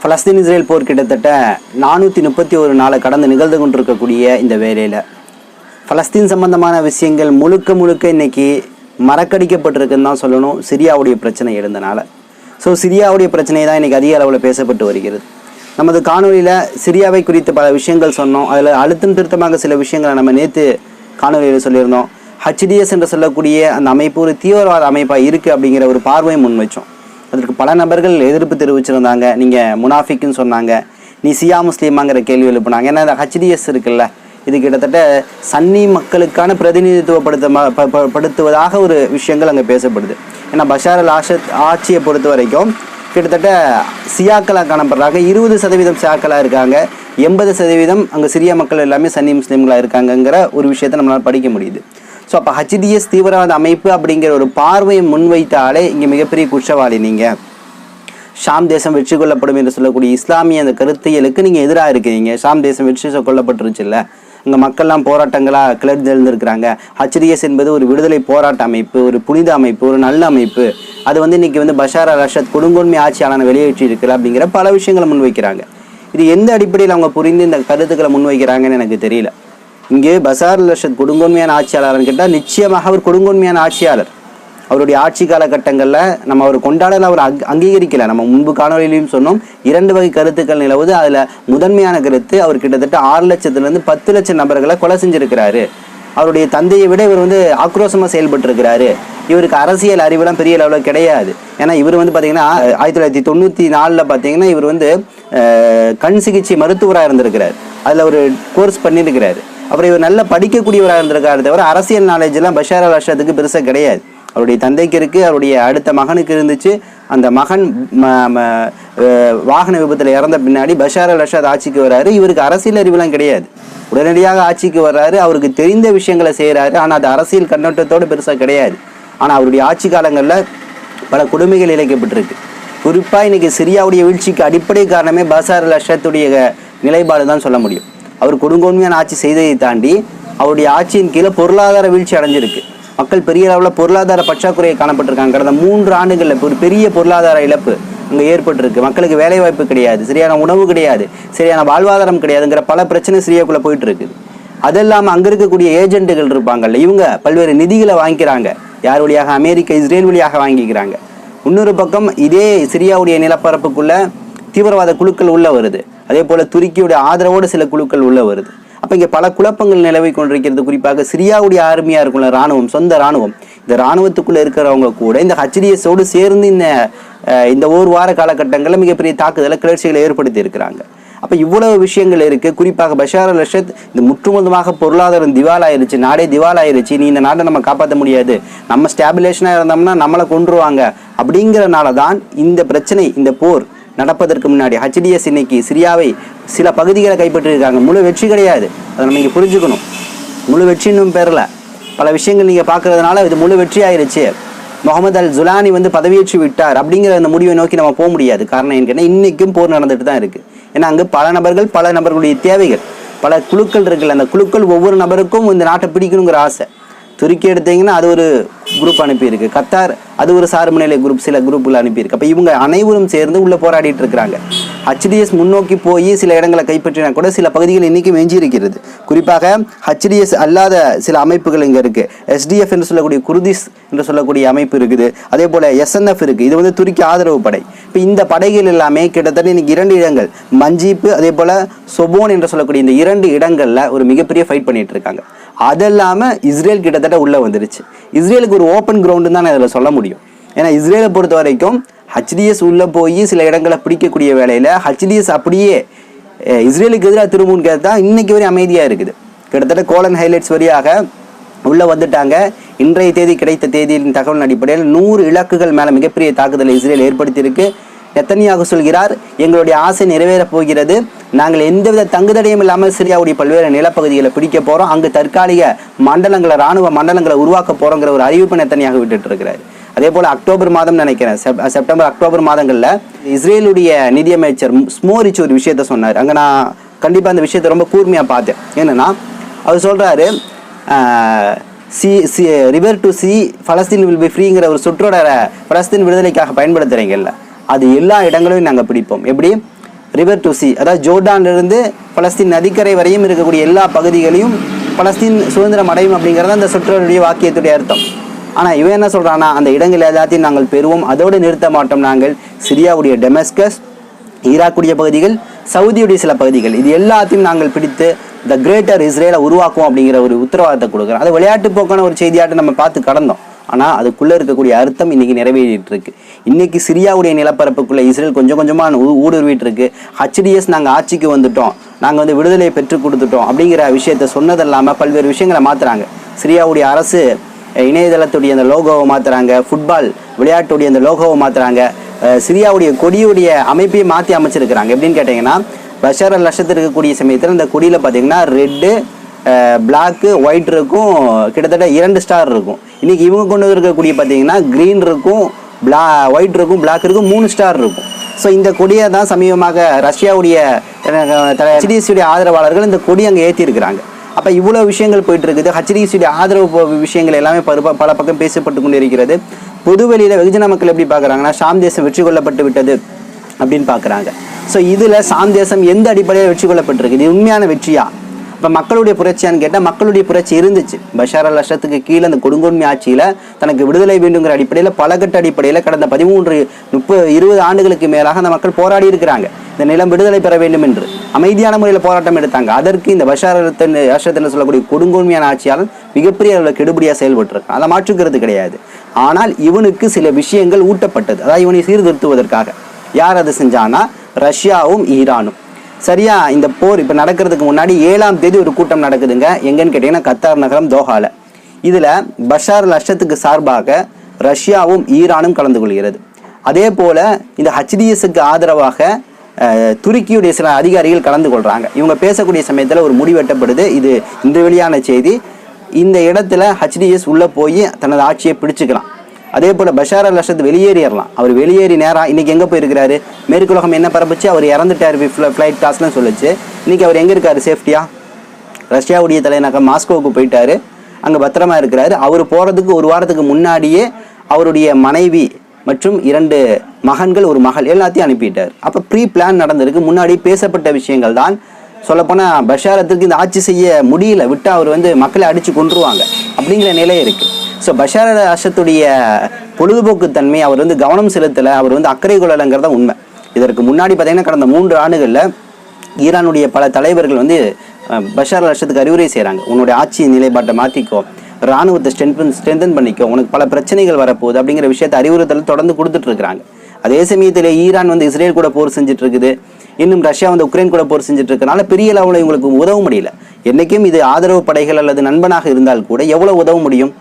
Palestine Israel போர் கிட்டத்தட்ட நானூற்றி முப்பத்தி ஒரு நாளை கடந்து நிகழ்ந்து கொண்டிருக்கக்கூடிய இந்த வேலையில் பலஸ்தீன் சம்பந்தமான விஷயங்கள் முழுக்க முழுக்க இன்னைக்கு மறக்கடிக்கப்பட்டிருக்குன்னு தான் சொல்லணும். சிரியாவுடைய பிரச்சனை எழுந்தனால. ஸோ சிரியாவுடைய பிரச்சனை தான் இன்றைக்கி அதிக அளவில் பேசப்பட்டு வருகிறது. நமது காணொலியில் சிரியாவை குறித்து பல விஷயங்கள் சொன்னோம். அதில் அழுத்தம் திருத்தமாக சில விஷயங்களை நம்ம நேற்று காணொலியில் சொல்லியிருந்தோம். ஹச்டிஎஸ் என்று சொல்லக்கூடிய அந்த அமைப்பு ஒரு தீவிரவாத அமைப்பாக இருக்குது அப்படிங்கிற ஒரு பார்வையை முன் வச்சோம் அதற்கு பல நபர்கள் எதிர்ப்பு தெரிவிச்சிருந்தாங்க. நீங்கள் முனாஃபிக்குன்னு சொன்னாங்க. நீ சியா முஸ்லீமாங்கிற கேள்வி எழுப்புனாங்க. ஏன்னா இந்த ஹச்டிஎஸ் இருக்குல்ல இது கிட்டத்தட்ட சன்னி மக்களுக்கான பிரதிநிதித்துவப்படுத்த ப- படுத்துவதாக ஒரு விஷயங்கள் அங்கே பேசப்படுது. ஏன்னா பஷார் அல் ஆஷத் ஆட்சியை பொறுத்த வரைக்கும் கிட்டத்தட்ட சியாக்களாக காணப்படுறாங்க. இருபது சதவீதம் சியாக்களாக இருக்காங்க. எண்பது சதவீதம் அங்கே சிறிய மக்கள் எல்லாமே சன்னி முஸ்லீம்களாக இருக்காங்கங்கிற ஒரு விஷயத்தை நம்மளால் படிக்க முடியுது. ஸோ அப்போ ஹச்டிஎஸ் தீவிரவாத அமைப்பு அப்படிங்கிற ஒரு பார்வையை முன்வைத்தாலே இங்கே மிகப்பெரிய குற்றவாளி நீங்கள் ஷாம் தேசம் வெற்றி கொள்ளப்படும் என்று சொல்லக்கூடிய இஸ்லாமிய அந்த கருத்தியலுக்கு நீங்கள் எதிராக இருக்கிறீங்க. ஷாம் தேசம் வெற்றி சொ- கொள்ளப்பட்டுருச்சுல்ல இங்கே மக்கள்லாம் போராட்டங்களாக கிளர்ந்தெழுந்திருக்கிறாங்க ஹச்டிஎஸ் என்பது ஒரு விடுதலை போராட்ட அமைப்பு ஒரு புனித அமைப்பு ஒரு நல்ல அமைப்பு. அது வந்து இன்றைக்கி வந்து பஷார் அல் அஷத் கொடுங்கோன்மை ஆட்சியாளனை வெளியேற்றி இருக்கிற அப்படிங்கிற பல விஷயங்களை முன்வைக்கிறாங்க. இது எந்த அடிப்படையில் அவங்க புரிந்து இந்த கருத்துக்களை முன்வைக்கிறாங்கன்னு எனக்கு தெரியல. இங்கே பசார் லஷத் கொடுங்கோன்மையான ஆட்சியாளர்னு கேட்டால் நிச்சயமாக அவர் கொடுங்கோன்மையான ஆட்சியாளர். அவருடைய ஆட்சி காலகட்டங்களில் நம்ம அவர் கொண்டாடல அவர் அங் அங்கீகரிக்கலை. நம்ம முன்பு காணொலியிலையும் சொன்னோம் இரண்டு வகை கருத்துக்கள் நிலவுது. அதில் முதன்மையான கருத்து அவர் கிட்டத்தட்ட ஆறு லட்சத்துலேருந்து பத்து லட்சம் நபர்களை கொலை செஞ்சுருக்கிறாரு. அவருடைய தந்தையை விட இவர் வந்து ஆக்ரோஷமாக செயல்பட்டுருக்கிறாரு. இவருக்கு அரசியல் அறிவுலாம் பெரிய லெவலில் கிடையாது. ஏன்னா இவர் வந்து பார்த்தீங்கன்னா ஆயிரத்தி தொள்ளாயிரத்தி தொண்ணூற்றி நாலில் பார்த்தீங்கன்னா இவர் வந்து கண் சிகிச்சை மருத்துவராக இருந்திருக்கிறார். அதில் ஒரு கோர்ஸ் பண்ணியிருக்கிறாரு. அப்புறம் இவர் நல்ல படிக்கக்கூடியவராக இருந்திருக்காரு தவிர அரசியல் நாலேஜ்லாம் பஷார் அல் அஷத்துக்கு பெருசாக கிடையாது. அவருடைய தந்தைக்கு இருக்குது அவருடைய அடுத்த மகனுக்கு இருந்துச்சு. அந்த மகன் வாகன விபத்தில் இறந்த பின்னாடி பஷார் அல் அஷாத் ஆட்சிக்கு வர்றாரு இவருக்கு அரசியல் அறிவுலாம் கிடையாது. உடனடியாக ஆட்சிக்கு வர்றாரு. அவருக்கு தெரிந்த விஷயங்களை செய்கிறாரு ஆனால் அது அரசியல் கண்ணோட்டத்தோடு பெருசாக கிடையாது. ஆனால் அவருடைய ஆட்சி காலங்களில் பல கொடுமைகள் இழைக்கப்பட்டிருக்கு. குறிப்பாக இன்னைக்கு சிரியாவுடைய வீழ்ச்சிக்கு அடிப்படை காரணமே பஷார் அல் அஷத்துடைய நிலைப்பாடு தான் சொல்ல முடியும். அவர் கொடுங்கோன்மையான ஆட்சி செய்ததை தாண்டி அவருடைய ஆட்சியின் கீழே பொருளாதார வீழ்ச்சி அடைஞ்சிருக்கு. மக்கள் பெரிய அளவில் பொருளாதார பற்றாக்குறையை காணப்பட்டிருக்காங்க. கடந்த மூன்று ஆண்டுகளில் ஒரு பெரிய பொருளாதார இழப்பு அங்கே ஏற்பட்டிருக்கு. மக்களுக்கு வேலைவாய்ப்பு கிடையாது சரியான உணவு கிடையாது சரியான வாழ்வாதாரம் கிடையாதுங்கிற பல பிரச்சனை சிரியாக்குள்ளே போயிட்டு இருக்குது அது இல்லாமல் அங்கே இருக்கக்கூடிய ஏஜென்ட்டுகள் இருப்பாங்கல்ல இவங்க பல்வேறு நிதிகளை வாங்கிக்கிறாங்க. யார் வழியாக? அமெரிக்கா இஸ்ரேல் வழியாக வாங்கிக்கிறாங்க. இன்னொரு பக்கம் இதே சிரியாவுடைய நிலப்பரப்புக்குள்ள தீவிரவாத குழுக்கள் உள்ள வருது. அதே போல துருக்கியுடைய ஆதரவோடு சில குழுக்கள் உள்ள வருது. அப்போ இங்கே பல குழப்பங்கள் நிலவை கொண்டிருக்கிறது. குறிப்பாக சிரியாவுடைய ஆர்மியாக இருக்குள்ள ராணுவம் சொந்த ராணுவம் இந்த ராணுவத்துக்குள்ளே இருக்கிறவங்க கூட இந்த ஹச்டிஎஸோடு சேர்ந்து இந்த இந்த ஒரு வார காலகட்டங்களில் மிகப்பெரிய தாக்குதலை கிளர்ச்சிகளை ஏற்படுத்தி இருக்கிறாங்க. அப்போ இவ்வளவு விஷயங்கள் இருக்குது குறிப்பாக பஷார் அல் அஷத் இந்த முற்றுமுதமாக பொருளாதாரம் திவாலாயிருச்சு நாடே திவாலாயிருச்சு. நீ இந்த நாட்டை நம்ம காப்பாற்ற முடியாது. நம்ம ஸ்டாபிலேஷனாக இருந்தோம்னா நம்மளை கொண்டுருவாங்க அப்படிங்கிறனால தான் இந்த பிரச்சனை இந்த போர் நடப்பதற்கு முன்னாடி ஹச்டிஎஸ் இன்னைக்கு சிரியாவை சில பகுதிகளை கைப்பற்றியிருக்காங்க. முழு வெற்றி கிடையாது. அதை நம்ம இங்கே புரிஞ்சுக்கணும். முழு வெற்றி இன்னும் பெறல பல விஷயங்கள் நீங்கள் பார்க்குறதுனால இது முழு வெற்றி ஆயிருச்சு. முகமது அல் ஜுலானி வந்து பதவியேற்று விட்டார் அப்படிங்கிற அந்த முடிவை நோக்கி நம்ம போக முடியாது. காரணம் என்னன்னா இன்றைக்கும் போர் நடந்துட்டு தான் இருக்குது ஏன்னா அங்கே பல நபர்கள் பல நபர்களுடைய தேவைகள் பல குழுக்கள் இருக்குல்ல அந்த குழுக்கள் ஒவ்வொரு நபருக்கும் இந்த நாட்டை பிடிக்கணுங்கிற ஆசை. துருக்கி எடுத்தீங்கன்னா அது ஒரு குரூப் அனுப்பியிருக்கு. கத்தார் அது ஒரு சார்பு நிலை குரூப் சில குரூப்புகள் அனுப்பியிருக்கு. அப்போ இவங்க அனைவரும் சேர்ந்து உள்ளே போராடிட்டு இருக்கிறாங்க. ஹச்டிஎஸ் முன்னோக்கி போய் சில இடங்களை கைப்பற்றினா கூட சில பகுதிகள் இன்றைக்கும் எஞ்சி இருக்கிறது குறிப்பாக ஹச்டிஎஸ் அல்லாத சில அமைப்புகள் இங்கே இருக்குது எஸ்டிஎஃப் என்று சொல்லக்கூடிய குருதிஸ் என்று சொல்லக்கூடிய அமைப்பு இருக்குது. அதே போல் எஸ்என்எஃப் இருக்குது இது வந்து துருக்கி ஆதரவு படை. இப்போ இந்த படைகள் எல்லாமே கிட்டத்தட்ட இன்றைக்கி இரண்டு இடங்கள். மஞ்சீப்பு அதே போல் சொபோன் என்று சொல்லக்கூடிய இந்த இரண்டு இடங்களில் ஒரு மிகப்பெரிய ஃபைட் பண்ணிகிட்டு இருக்காங்க. அது இல்லாமல் இஸ்ரேல் கிட்டத்தட்ட உள்ளே வந்துருச்சு. இஸ்ரேலுக்கு ஒரு ஓப்பன் கிரவுண்டு தான் அதில் சொல்ல முடியும். ஏன்னா இஸ்ரேலை பொறுத்த வரைக்கும் ஹச்டிஎஸ் உள்ளே போய் சில இடங்களை பிடிக்கக்கூடிய வேலையில் ஹச்டிஎஸ் அப்படியே இஸ்ரேலுக்கு எதிராக திரும்புன்னு கேட்டால் இன்றைக்கி வரை அமைதியாக இருக்குது. கிட்டத்தட்ட கோலன் ஹைலைட்ஸ் வழியாக உள்ளே வந்துட்டாங்க. இன்றைய தேதி கிடைத்த தேதியின் தகவலின் அடிப்படையில் நூறு இலக்குகள் மேலே மிகப்பெரிய தாக்குதலை இஸ்ரேல் ஏற்படுத்தியிருக்கு. நெத்தனியாக சொல்கிறார்? எங்களுடைய ஆசை நிறைவேறப் போகிறது. நாங்கள் எந்தவித தங்குதடையும் இல்லாமல் சிரியாவுடைய பல்வேறு நிலப்பகுதிகளை பிடிக்க போகிறோம் அங்கு தற்காலிக மண்டலங்களை ராணுவ மண்டலங்களை உருவாக்க போகிறோங்கிற ஒரு அறிவிப்பு நெத்தனியாக விட்டுட்டு இருக்கிறார் அதே போல் அக்டோபர் மாதம் நினைக்கிறேன். செப்- செப்டம்பர் அக்டோபர் மாதங்களில் இஸ்ரேலுடைய நிதியமைச்சர் ஸ்மோரிச் ஒரு விஷயத்த சொன்னார். அங்கே நான் கண்டிப்பாக அந்த விஷயத்தை ரொம்ப கூர்மையாக பார்த்தேன். என்னென்னா அவர் சொல்கிறாரு sea sea river to sea Palestine will be ஃப்ரீங்கிற ஒரு சுற்றோட பலஸ்தீன் விடுதலைக்காக பயன்படுத்துகிறீங்கல்ல அது எல்லா இடங்களையும் நாங்கள் பிடிப்போம். எப்படி? ரிவர் டு சி அதாவது ஜோர்டான்லேருந்து பலஸ்தீன் நதிக்கரை வரையும் இருக்கக்கூடிய எல்லா பகுதிகளையும் பலஸ்தீன் சுதந்திரம் அடையும் அப்படிங்கிறது அந்த சுற்றோருடைய வாக்கியத்துடைய அர்த்தம். ஆனால் இவன் என்ன சொல்கிறான்னா அந்த இடங்கள் எல்லாத்தையும் நாங்கள் பெறுவோம். அதோடு நிறுத்த மாட்டோம் நாங்கள். சிரியாவுடைய டெமஸ்கஸ் ஈராக்குடைய பகுதிகள் சவுதியுடைய சில பகுதிகள். இது எல்லாத்தையும் நாங்கள் பிடித்து த கிரேட்டர் இஸ்ரேலை உருவாக்குவோம் அப்படிங்கிற ஒரு உத்தரவாதத்தை கொடுக்குறோம். அது விளையாட்டு போக்கான ஒரு செய்தியாட்டு நம்ம பார்த்து கடந்தோம். ஆனால் அதுக்குள்ளே இருக்கக்கூடிய அர்த்தம் இன்றைக்கி நிறைவேறிட்டு இருக்கு இன்றைக்கி சிரியாவுடைய நிலப்பரப்புக்குள்ளே இஸ்ரேல் கொஞ்சம் கொஞ்சமாக ஊ- ஊடுருவிட்டு இருக்கு ஹச்டிஎஸ் நாங்கள் ஆட்சிக்கு வந்துட்டோம். நாங்கள் வந்து விடுதலை பெற்றுக் கொடுத்துட்டோம் அப்படிங்கிற விஷயத்த சொன்னது இல்லாமல் பல்வேறு விஷயங்களை மாற்றுறாங்க சிரியாவுடைய அரசு இணையதளத்துடைய அந்த லோகோவை மாற்றுறாங்க ஃபுட்பால் விளையாட்டுடைய அந்த லோகோவை மாற்றுறாங்க சிரியாவுடைய கொடியுடைய அமைப்பையும் மாற்றி அமைச்சிருக்கிறாங்க. எப்படின்னு கேட்டிங்கன்னா பஷார் அல் லட்சத்தில் இருக்கக்கூடிய சமயத்தில் இந்த கொடியில் பார்த்தீங்கன்னா ரெட்டு பிளாக்கு ஒயிட் இருக்கும். கிட்டத்தட்ட இரண்டு ஸ்டார் இருக்கும். இன்றைக்கி இவங்க கொண்டு இருக்கக்கூடிய பார்த்தீங்கன்னா க்ரீன் இருக்கும் பிளா ஒயிட் இருக்கும் பிளாக் இருக்கும் மூணு ஸ்டார் இருக்கும். ஸோ இந்த கொடியை தான் சமீபமாக ரஷ்யாவுடைய ஹெச்டிஎஸ்சியுடைய ஆதரவாளர்கள் இந்த கொடி அங்கே ஏற்றிருக்கிறாங்க அப்போ இவ்வளோ விஷயங்கள் போயிட்டு இருக்குது ஆதரவு விஷயங்கள் எல்லாமே பல பக்கம் பேசப்பட்டு கொண்டு இருக்கிறது. புதுவெளியில் வெகுஜன மக்கள் எப்படி பார்க்குறாங்கன்னா ஷாம் தேசம் வெற்றி கொள்ளப்பட்டு விட்டது அப்படின்னு பார்க்குறாங்க. ஸோ இதில் சாம் தேசம் எந்த அடிப்படையில் வெற்றி கொள்ளப்பட்டிருக்கு இது உண்மையான வெற்றியா? இப்போ மக்களுடைய புரட்சியான்னு கேட்டால் மக்களுடைய புரட்சி இருந்துச்சு. பஷார் அல் அஷத்துக்கு கீழே அந்த கொடுங்கோன்மை ஆட்சியில் தனக்கு விடுதலை வேண்டுங்கிற அடிப்படையில் பலகட்ட அடிப்படையில் கடந்த பதிமூன்று முப்பது இருபது ஆண்டுகளுக்கு மேலாக அந்த மக்கள் போராடி இருக்கிறாங்க. இந்த நிலம் விடுதலை பெற வேண்டும் என்று. அமைதியான முறையில் போராட்டம் எடுத்தாங்க. அதற்கு இந்த பஷார் அஷத்தில் சொல்லக்கூடிய கொடுங்கோன்மையான ஆட்சியாளர் மிகப்பெரிய அளவில் கெடுபடியாக செயல்பட்டிருக்கான். அதை மாற்றுக்கிறது கிடையாது. ஆனால் இவனுக்கு சில விஷயங்கள் ஊட்டப்பட்டது. அதாவது இவனை சீர்திருத்துவதற்காக. யார் அதை செஞ்சானா ரஷ்யாவும் ஈரானும். சரியா? இந்த போர் இப்போ நடக்கிறதுக்கு முன்னாடி ஏழாம் தேதி ஒரு கூட்டம் நடக்குதுங்க. எங்கன்னு கேட்டிங்கன்னா கத்தார் நகரம் தோஹால. இதில் பஷார் லட்சத்துக்கு சார்பாக ரஷ்யாவும் ஈரானும் கலந்து கொள்கிறது. அதே போல் இந்த ஹச்டிஎஸ்க்கு ஆதரவாக துருக்கியுடைய சில அதிகாரிகள் கலந்து கொள்கிறாங்க இவங்க பேசக்கூடிய சமயத்தில் ஒரு முடிவெட்டப்படுது இது இந்த வெளியான செய்தி. இந்த இடத்துல ஹச்டிஎஸ் உள்ளே போய் தனது ஆட்சியை பிடிச்சிக்கலாம். அதே போல் பஷார் அல் அசத் வெளியேறிடலாம். அவர் வெளியேறி நேரம் இன்றைக்கி எங்கே போயிருக்கிறாரு? மேற்குலகம் என்ன பரப்பிச்சு? அவர் இறந்துட்டார் ஃப்ளைட் காசுலாம் சொல்லிச்சு. இன்றைக்கி அவர் எங்கே இருக்கார்? சேஃப்டியாக ரஷ்யாவுடைய தலைநகர் மாஸ்கோவுக்கு போயிட்டாரு. அங்கே பத்திரமா இருக்கிறாரு. அவர் போகிறதுக்கு ஒரு வாரத்துக்கு முன்னாடியே அவருடைய மனைவி மற்றும் இரண்டு மகன்கள் ஒரு மகள் எல்லாத்தையும் அனுப்பிட்டார். அப்போ ப்ரீ பிளான் நடந்திருக்கு. முன்னாடி பேசப்பட்ட விஷயங்கள் தான். சொல்லப்போனால் பஷாரத்திற்கு இந்த ஆட்சி செய்ய முடியல. விட்டால் அவர் வந்து மக்களை அடித்து கொண்டுருவாங்க அப்படிங்கிற நிலை இருக்குது ஸோ பஷார் அல் அசத்துடைய பொழுதுபோக்கு தன்மை அவர் வந்து கவனம் செலுத்தலை அவர் வந்து அக்கறை கொள்ளலைங்கிறத உண்மை. இதற்கு முன்னாடி பார்த்தீங்கன்னா கடந்த மூன்று ஆண்டுகளில் ஈரானுடைய பல தலைவர்கள் வந்து பஷார் அசத்துக்கு அறிவுரை செய்கிறாங்க உன்னுடைய ஆட்சி நிலைப்பாட்டை மாற்றிக்கோ ராணுவத்தை ஸ்ட்ரென்தன் ஸ்ட்ரென்தன் பண்ணிக்கோ உனக்கு பல பிரச்சனைகள் வரப்போகுது அப்படிங்கிற விஷயத்தை அறிவுறுத்தல் தொடர்ந்து கொடுத்துட்ருக்குறாங்க அதே சமயத்தில் ஈரான் வந்து இஸ்ரேல் கூட போர் செஞ்சுட்டு இருக்குது இன்னும் ரஷ்யா வந்து உக்ரைன் கூட போர் செஞ்சுட்டு இருக்கனால பெரிய அளவில் இவங்களுக்கு உதவ முடியல. என்னைக்கும் இது ஆதரவு படைகள் அல்லது நண்பனாக இருந்தால் கூட எவ்வளவு உதவ முடியும்?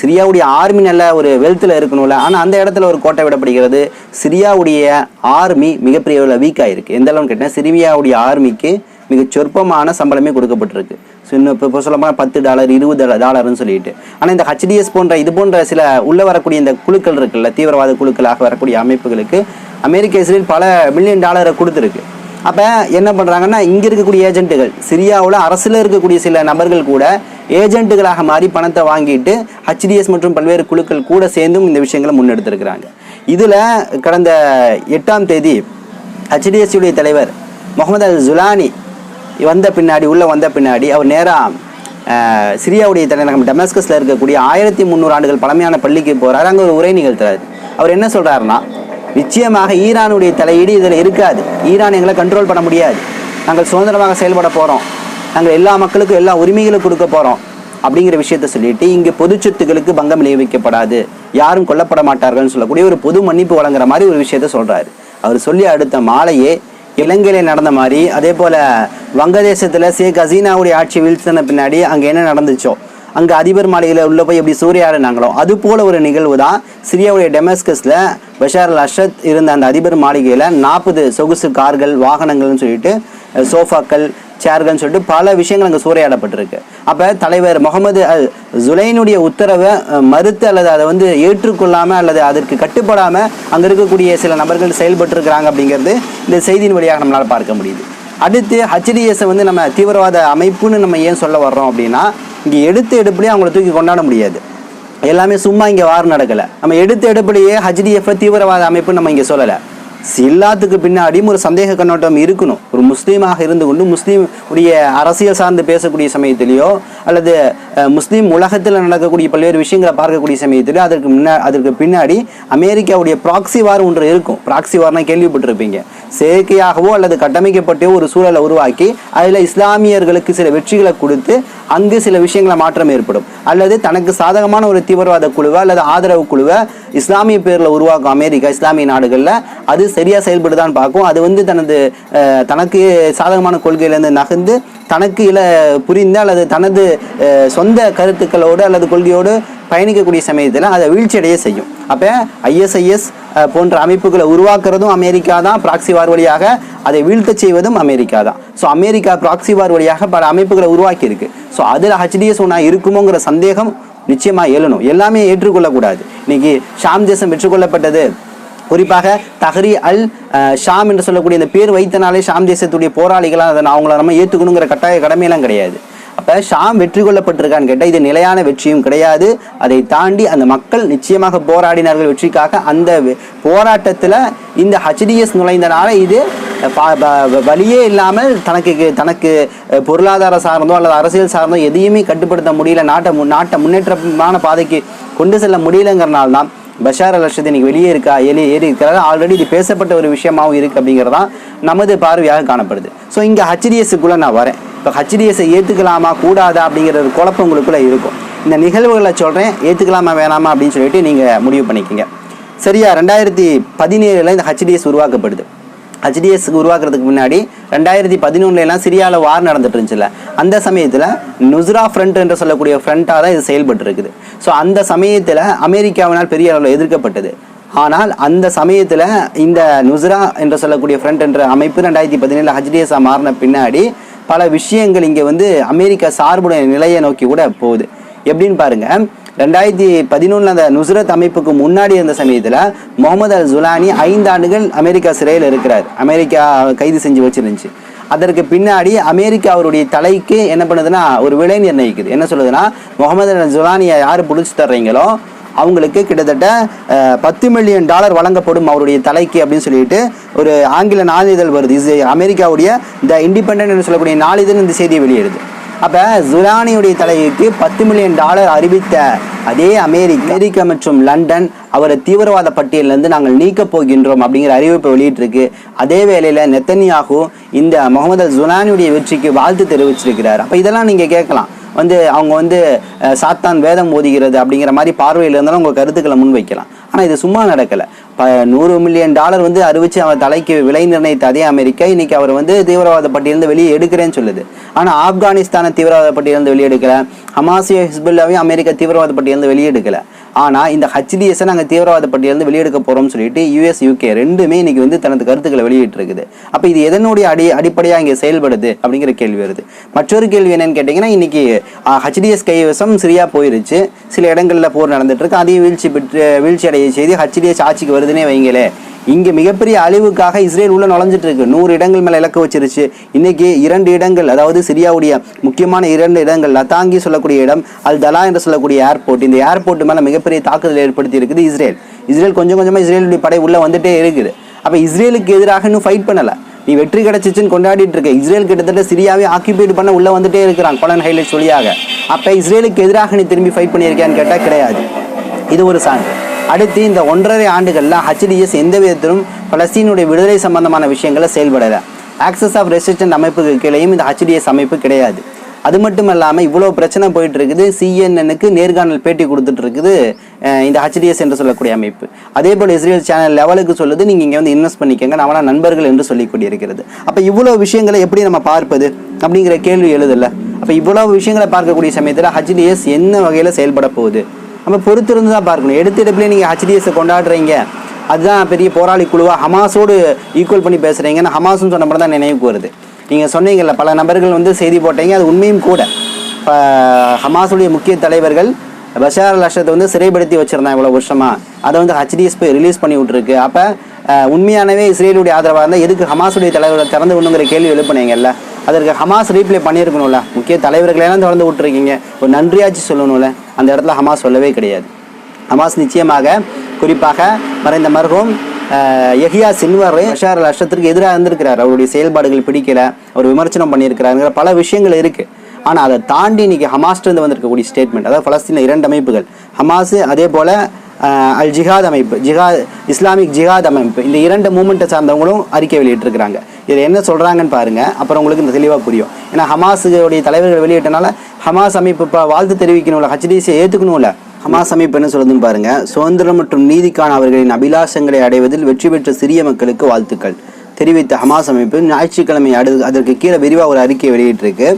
சிரியாவுடைய ஆர்மி நல்ல ஒரு வெல்த்தில் இருக்கணும்ல. ஆனால் அந்த இடத்துல ஒரு கோட்டை விடப்படுகிறது. சிரியாவுடைய ஆர்மி மிகப்பெரிய அளவில் வீக் ஆகிருக்கு எந்த அளவுன்னு கேட்டால் சிரியாவுடைய ஆர்மிக்கு மிக சொற்பமான சம்பளமே கொடுக்கப்பட்டிருக்கு. ஸோ இன்னும் இப்போ இப்போ சொல்லப்போனால் பத்து டாலர் இருபது டாலர்னு சொல்லிட்டு. ஆனால் இந்த ஹச்டிஎஸ் போன்ற இது போன்ற சில உள்ளே வரக்கூடிய இந்த குழுக்கள் இருக்குல்ல தீவிரவாத குழுக்களாக வரக்கூடிய அமைப்புகளுக்கு அமெரிக்க இஸ்ரேல் பல மில்லியன் டாலரை கொடுத்துருக்கு. அப்போ என்ன பண்ணுறாங்கன்னா இங்கே இருக்கக்கூடிய ஏஜென்ட்டுகள் சிரியாவில் அரசில் இருக்கக்கூடிய சில நபர்கள் கூட ஏஜென்ட்டுகளாக மாறி பணத்தை வாங்கிட்டு ஹச்டிஎஸ் மற்றும் பல்வேறு குழுக்கள் கூட சேர்ந்தும் இந்த விஷயங்களை முன்னெடுத்திருக்கிறாங்க. இதில் கடந்த எட்டாம் தேதி ஹச்டிஎஸ்சியுடைய தலைவர் முகமது அல் ஜுலானி வந்த பின்னாடி உள்ளே வந்த பின்னாடி அவர் நேராக சிரியாவுடைய தலைநகரம் டெமஸ்கஸில் இருக்கக்கூடிய ஆயிரத்தி முந்நூறு ஆண்டுகள் பழமையான பள்ளிக்கு போகிறார் அங்கே ஒரு உரை நிகழ்த்துறாரு. அவர் என்ன சொல்கிறாருன்னா நிச்சயமாக ஈரானுடைய தலையீடு இதில் இருக்காது. ஈரான் எங்களை கண்ட்ரோல் பண்ண முடியாது. நாங்கள் சுதந்திரமாக செயல்பட போகிறோம் நாங்கள் எல்லா மக்களுக்கும் எல்லா உரிமைகளும் கொடுக்க போகிறோம் அப்படிங்கிற விஷயத்த சொல்லிட்டு இங்கே பொது சொத்துக்களுக்கு பங்கம் விளைவிக்கப்படாது. யாரும் கொல்லப்பட மாட்டார்கள்னு சொல்லக்கூடிய ஒரு பொது மன்னிப்பு வழங்குற மாதிரி ஒரு விஷயத்த சொல்கிறாரு அவர் சொல்லி அடுத்த மாலையே இலங்கையில் நடந்த மாதிரி அதே போல் வங்கதேசத்தில் ஷேக் ஹசீனாவுடைய ஆட்சி வீழ்த்தின பின்னாடி அங்கே என்ன நடந்துச்சோ அங்கே அதிபர் மாளிகையில் உள்ள போய் எப்படி சூறையாடினாங்களோ அது போல ஒரு நிகழ்வு தான் சிரியாவுடைய டெமஸ்கஸில் பஷார் அல் அஷத் இருந்த அந்த அதிபர் மாளிகையில் நாற்பது சொகுசு கார்கள் வாகனங்கள்னு சொல்லிட்டு சோஃபாக்கள் சேர்கள்னு சொல்லிட்டு பல விஷயங்கள் அங்கே சூறையாடப்பட்டிருக்கு. அப்போ தலைவர் முகமது அல் ஜுலைனுடைய உத்தரவை மறுத்து அல்லது அதை வந்து ஏற்றுக்கொள்ளாமல் அல்லது அதற்கு கட்டுப்படாமல் அங்கே இருக்கக்கூடிய சில நபர்கள் செயல்பட்டுருக்கிறாங்க அப்படிங்கிறது இந்த செய்தியின் வழியாக நம்மளால் பார்க்க முடியுது. அடுத்து ஹச்டிஎஸை வந்து நம்ம தீவிரவாத அமைப்புன்னு நம்ம ஏன் சொல்ல வர்றோம் அப்படின்னா இங்கே எடுத்து எடுப்படியே அவங்கள தூக்கி கொண்டாட முடியாது. எல்லாமே சும்மா இங்கே வாரம் நடக்கலை. நம்ம எடுத்து எடுப்படியே ஹச்டிஎஃப் தீவிரவாத அமைப்புன்னு நம்ம இங்கே சொல்லலை. எல்லாத்துக்கு பின்னாடியும் ஒரு சந்தேக கண்ணோட்டம் இருக்கணும். ஒரு முஸ்லீமாக இருந்து கொண்டு முஸ்லீம் உடைய அரசியல் சார்ந்து பேசக்கூடிய சமயத்திலேயோ அல்லது முஸ்லீம் உலகத்தில் நடக்கக்கூடிய பல்வேறு விஷயங்களை பார்க்கக்கூடிய சமயத்திலோ அதற்கு முன்னா அதற்கு பின்னாடி அமெரிக்காவுடைய ப்ராக்சி வார் ஒன்று இருக்கும். ப்ராக்சி வார்னா கேள்விப்பட்டிருப்பீங்க. செயற்கையாகவோ அல்லது கட்டமைக்கப்பட்டோ ஒரு சூழலை உருவாக்கி அதில் இஸ்லாமியர்களுக்கு சில வெற்றிகளை கொடுத்து அங்கு சில விஷயங்களை மாற்றம் ஏற்படும். அல்லது தனக்கு சாதகமான ஒரு தீவிரவாத குழுவை அல்லது ஆதரவு குழுவை இஸ்லாமிய பேரில் உருவாக்கும் அமெரிக்கா இஸ்லாமிய நாடுகளில் அது சரியாக செயல்படுதான்னு பார்க்கும். அது வந்து தனது தனக்கு சாதகமான கொள்கையிலேருந்து நகர்ந்து தனக்கு இல புரிந்து அல்லது தனது சொந்த கருத்துக்களோடு அல்லது கொள்கையோடு பயணிக்கக்கூடிய சமயத்தில் அதை வீழ்ச்சியடைய செய்யும். அப்போ ஐஎஸ்ஐஎஸ் போன்ற அமைப்புகளை உருவாக்குறதும் அமெரிக்கா தான் பிராக்சி வார் வழியாக அதை வீழ்த்தச் செய்வதும் அமெரிக்கா தான். ஸோ அமெரிக்கா பிராக்சி வார் வழியாக பல அமைப்புகளை உருவாக்கியிருக்கு. ஸோ அதில் ஹெச்டிஎஸ் ஒன்றா இருக்குமோங்கிற சந்தேகம் நிச்சயமாக எழணும். எல்லாமே ஏற்றுக்கொள்ளக்கூடாது. இன்னைக்கு ஷாம் தேசம் பெற்றுக்கொள்ளப்பட்டது குறிப்பாக தஹ்ரி அல் ஷாம் என்று சொல்லக்கூடிய இந்த பேர் வைத்தனாலே ஷாம் தேசத்துடைய போராளிகளாக அதை அவங்கள நம்ம ஏற்றுக்கணுங்கிற கட்டாய கடமையெல்லாம் கிடையாது. அப்போ ஷாம் வெற்றி கொள்ளப்பட்டிருக்கான்னு கேட்டால் இது நிலையான வெற்றியும் கிடையாது. அதை தாண்டி அந்த மக்கள் நிச்சயமாக போராடினார்கள் வெற்றிக்காக. அந்த போராட்டத்தில் இந்த ஹச்டிஎஸ் நுழைந்தனால இது வழியே இல்லாமல் தனக்கு தனக்கு பொருளாதார சார்ந்தோ அல்லது அரசியல் சார்ந்தோ எதையுமே கட்டுப்படுத்த முடியல. நாட்டை நாட்டை முன்னேற்றமான பாதைக்கு கொண்டு செல்ல முடியலங்கிறனால தான் பஷார் அல் இன்னைக்கு வெளியே இருக்கா? ஏறி ஏறி இருக்கிறாரு? ஆல்ரெடி இது பேசப்பட்ட ஒரு விஷயமாகவும் இருக்குது அப்படிங்கிறதான் நமது பார்வையாக காணப்படுது. ஸோ இங்கே ஹச்டிஎஸ்க்குள்ளே நான் வரேன். இப்போ ஹச்டிஎஸ்ஸை ஏற்றுக்கலாமா கூடாதா அப்படிங்கிற ஒரு குழப்பம் உங்களுக்குள்ளே இருக்கும். இந்த நிகழ்வுகளை சொல்கிறேன் ஏற்றுக்கலாமா வேணாமா அப்படின்னு சொல்லிட்டு நீங்கள் முடிவு பண்ணிக்கோங்க. சரியா? ரெண்டாயிரத்தி பதினேழில் இந்த ஹச்டிஎஸ் உருவாக்கப்படுது. ஹெச்டிஎஸ்க்கு உருவாக்குறதுக்கு முன்னாடி ரெண்டாயிரத்தி பதினொன்றுலாம் சிரியாவில் வார் நடந்துட்டு இருந்துச்சுல அந்த சமயத்தில் நுஸ்ரா ஃப்ரண்ட் என்று சொல்லக்கூடிய ஃப்ரண்ட்டாக தான் இது செயல்பட்டு இருக்குது ஸோ அந்த சமயத்தில் அமெரிக்காவினால் பெரிய அளவில் எதிர்க்கப்பட்டது. ஆனால் அந்த சமயத்தில் இந்த நுஸ்ரா என்று சொல்லக்கூடிய ஃப்ரண்ட் என்ற அமைப்பு ரெண்டாயிரத்தி பதினேழு ஹெச்டிஎஸ்ஸாக மாறின பின்னாடி பல விஷயங்கள் இங்கே வந்து அமெரிக்கா சார்புடைய நிலையை நோக்கி கூட போகுது. எப்படின்னு பாருங்கள் ரெண்டாயிரத்தி பதினொன்றில் அந்த நுஸ்ரத் அமைப்புக்கு முன்னாடி இருந்த சமயத்தில் முகமது அல் ஜுலானி ஐந்து ஆண்டுகள் அமெரிக்கா சிறையில் இருக்கிறார். அமெரிக்கா கைது செஞ்சு வச்சிருந்துச்சு. அதற்கு பின்னாடி அமெரிக்கா அவருடைய தலைக்கு என்ன பண்ணுதுன்னா ஒரு விலை நிர்ணயிக்குது. என்ன சொல்லுதுன்னா முகமது அல் ஜுலானியை யார் பிடிச்சி தர்றீங்களோ அவங்களுக்கு கிட்டத்தட்ட பத்து மில்லியன் டாலர் வழங்கப்படும் அவருடைய தலைக்கு அப்படின்னு சொல்லிட்டு ஒரு ஆங்கில நாளிதழ் வருது. இது அமெரிக்காவுடைய த இண்டிபெண்ட் சொல்லக்கூடிய நாளிதழ் இந்த செய்தியை வெளியிடுது. அப்போ ஜுலானியுடைய தலைவிக்கு பத்து மில்லியன் டாலர் அறிவித்த அதே அமெரிக்க அமெரிக்கா மற்றும் லண்டன் அவரை தீவிரவாத பட்டியலிருந்து நாங்கள் நீக்கப் போகின்றோம் அப்படிங்கிற அறிவிப்பை வெளியிட்டிருக்கு. அதே வேளையில் நெத்தனியாகு இந்த முகமது அல் ஜுலானியுடைய வெற்றிக்கு வாழ்த்து தெரிவிச்சிருக்கிறார். அப்போ இதெல்லாம் நீங்கள் கேட்கலாம். வந்து அவங்க வந்து சாத்தான் வேதம் ஓதுகிறது அப்படிங்கிற மாதிரி பார்வையில் இருந்தாலும் உங்கள் கருத்துக்களை முன்வைக்கலாம். ஆனால் இது சும்மா நடக்கலை. ப நூறு மில்லியன் டாலர் வந்து அறிவிச்சு அவர் தலைக்கு விலை நிர்ணயித்த அதே அமெரிக்கா இன்னைக்கு அவர் வந்து தீவிரவாத பட்டியலிருந்து வெளியே எடுக்கிறேன்னு சொல்லுது. ஆனால் ஆப்கானிஸ்தானை தீவிரவாத பட்டியலிருந்து வெளியெடுக்கல ஹமாசிய ஹிஸ்புல்லாவையும் அமெரிக்கா தீவிரவாத பட்டியலிருந்து வெளியெடுக்கல ஆனால் இந்த ஹச்டிஎஸை நாங்கள் தீவிரவாத பட்டியலிருந்து வெளியெடுக்க போகிறோம்னு சொல்லிட்டு யுஎஸ் யூகே ரெண்டுமே இன்னைக்கு வந்து தனது கருத்துக்களை வெளியிட்டிருக்குது. அப்போ இது எதனுடைய அடி அடிப்படையாக இங்கே செயல்படுது அப்படிங்கிற கேள்வி வருது. மற்றொரு கேள்வி என்னன்னு கேட்டிங்கன்னா இன்னைக்கு ஹச்டிஎஸ் கைவசம் சிரியா போயிருச்சு. சில இடங்களில் போர் நடந்துட்டு இருக்கு. அதையும் வீழ்ச்சி பெற்று வீழ்ச்சி அடைய செய்து ஹச்டிஎஸ் ஆட்சிக்கு வருது வருதுன்னே வைங்களே. இங்கே மிகப்பெரிய அழிவுக்காக இஸ்ரேல் உள்ள நுழைஞ்சிட்டு இருக்கு நூறு இடங்கள் மேலே இலக்கு வச்சிருச்சு. இன்னைக்கு இரண்டு இடங்கள் அதாவது சிரியாவுடைய முக்கியமான இரண்டு இடங்கள் லதாங்கி சொல்லக்கூடிய இடம் அல் தலா என்று சொல்லக்கூடிய ஏர்போர்ட் இந்த ஏர்போர்ட் மேலே மிகப்பெரிய தாக்குதல் ஏற்படுத்தி இருக்குது இஸ்ரேல். இஸ்ரேல் கொஞ்சம் கொஞ்சமாக இஸ்ரேலுடைய படை உள்ள வந்துட்டே இருக்குது. அப்போ இஸ்ரேலுக்கு எதிராக இன்னும் ஃபைட் பண்ணலை. நீ வெற்றி கிடைச்சிச்சுன்னு கொண்டாடிட்டு இருக்க. இஸ்ரேல் கிட்டத்தட்ட சிரியாவே ஆக்கிபைடு பண்ண உள்ள வந்துட்டே இருக்கிறான் கொலன் ஹைலைட் சொல்லியாக. அப்போ இஸ்ரேலுக்கு எதிராக நீ திரும்பி ஃபைட் பண்ணியிருக்கியான்னு கேட்டால் கிடையாது. இது ஒரு சான்று அடுத்து இந்த ஒன்றரை ஆண்டுகளில் ஹச்டிஎஸ் எந்த விதத்திலும் பலஸ்தீனுடைய விடுதலை சம்பந்தமான விஷயங்களை செயல்படலை. ஆக்சஸ் ஆஃப் ரெசிஸ்டன்ட் அமைப்புக்கு கீழேயும் இந்த ஹச்டிஎஸ் அமைப்பு கிடையாது. அது மட்டும் இல்லாமல் இவ்வளோ பிரச்சனை போயிட்டு இருக்குது சிஎன்எனுக்கு நேர்காணல் பேட்டி கொடுத்துட்டு இருக்குது இந்த ஹச்டிஎஸ் என்று சொல்லக்கூடிய அமைப்பு. அதே போல் இஸ்ரேல் சேனல் லெவலுக்கு சொல்லுது நீங்கள் இங்கே வந்து இன்வெஸ்ட் பண்ணிக்கங்க. நம்மளாம் நண்பர்கள் என்று சொல்லிக்கொண்டிருக்கிறது அப்போ இவ்வளோ விஷயங்களை எப்படி நம்ம பார்ப்பது அப்படிங்கிற கேள்வி எழுதல. அப்போ இவ்வளோ விஷயங்களை பார்க்கக்கூடிய சமயத்தில் ஹச்டிஎஸ் என்ன வகையில் செயல்பட போகுது? நம்ம பொறுத்திருந்து தான் பார்க்கணும். எடுத்த நீங்கள் ஹச்டிஎஸை கொண்டாடுறீங்க. அதுதான் பெரிய போராளி குழுவாக ஹமாஸோடு ஈக்குவல் பண்ணி பேசுகிறீங்கன்னு ஹமாஸ்னு சொன்ன தான் நினைவுக்கு வருது. நீங்கள் சொன்னீங்கல்ல பல நபர்கள் வந்து செய்தி போட்டீங்க. அது உண்மையும் கூட. இப்போ ஹமாஸுடைய முக்கிய தலைவர்கள் பஷார் அல் அஷத்தை வந்து சிறைப்படுத்தி வச்சிருந்தாங்க இவ்வளோ வருஷமாக அதை வந்து ஹச்டிஎஸ் போய் ரிலீஸ் பண்ணி விட்ருக்கு அப்போ உண்மையானவே இஸ்ரேலுடைய ஆதரவாக இருந்தால் எதுக்கு ஹமாஸுடைய தலைவர்களை திறந்து விடணுங்கிற கேள்வி எழுப்புனீங்கல்ல? அதற்கு ஹமாஸ் ரீப்ளே பண்ணியிருக்கணும்ல. முக்கிய தலைவர்களெல்லாம் திறந்து விட்டுருக்கீங்க. ஒரு நன்றியாச்சு சொல்லணும்ல. அந்த இடத்துல ஹமாஸ் சொல்லவே கிடையாது. ஹமாஸ் நிச்சயமாக குறிப்பாக மறைந்த மருகும் எஹியா சின்வர் பஷார் அல் எதிராக இருந்திருக்கிறார். அவருடைய செயல்பாடுகள் பிடிக்கல. அவர் விமர்சனம் பண்ணியிருக்கிறாருங்கிற பல விஷயங்கள் இருக்குது ஆனால் அதை தாண்டி இன்னைக்கு ஹமாஸ்டேருந்து வந்திருக்கக்கூடிய ஸ்டேட்மெண்ட் அதாவது பலஸ்தீனில் இரண்டு அமைப்புகள். ஹமாஸு அதே போல் அல் ஜிஹாத் அமைப்பு ஜிஹாத் இஸ்லாமிக் ஜிஹாத் அமைப்பு இந்த இரண்டு மூமெண்ட்டை சார்ந்தவங்களும் அறிக்கை வெளியிட்டிருக்கிறாங்க. இதில் என்ன சொல்கிறாங்கன்னு பாருங்கள் அப்புறம் உங்களுக்கு இந்த தெளிவாக புரியும். ஏன்னா ஹமாஸுடைய தலைவர்கள் வெளியிட்டனால ஹமாஸ் அமைப்பு இப்போ வாழ்த்து தெரிவிக்கணும்ல ஹச்டிசியை ஏற்றுக்கணும்ல ஹமாஸ் அமைப்பு என்ன சொல்லுதுன்னு பாருங்கள் சுதந்திரம் மற்றும் நீதிக்கான அவர்களின் அபிலாஷங்களை அடைவதில் வெற்றி பெற்ற சிறிய மக்களுக்கு வாழ்த்துக்கள். தெரிவித்த ஹமாஸ் அமைப்பு ஞாயிற்றுக்கிழமை அடு அதற்கு கீழே விரிவாக ஒரு அறிக்கை வெளியிட்டிருக்கு.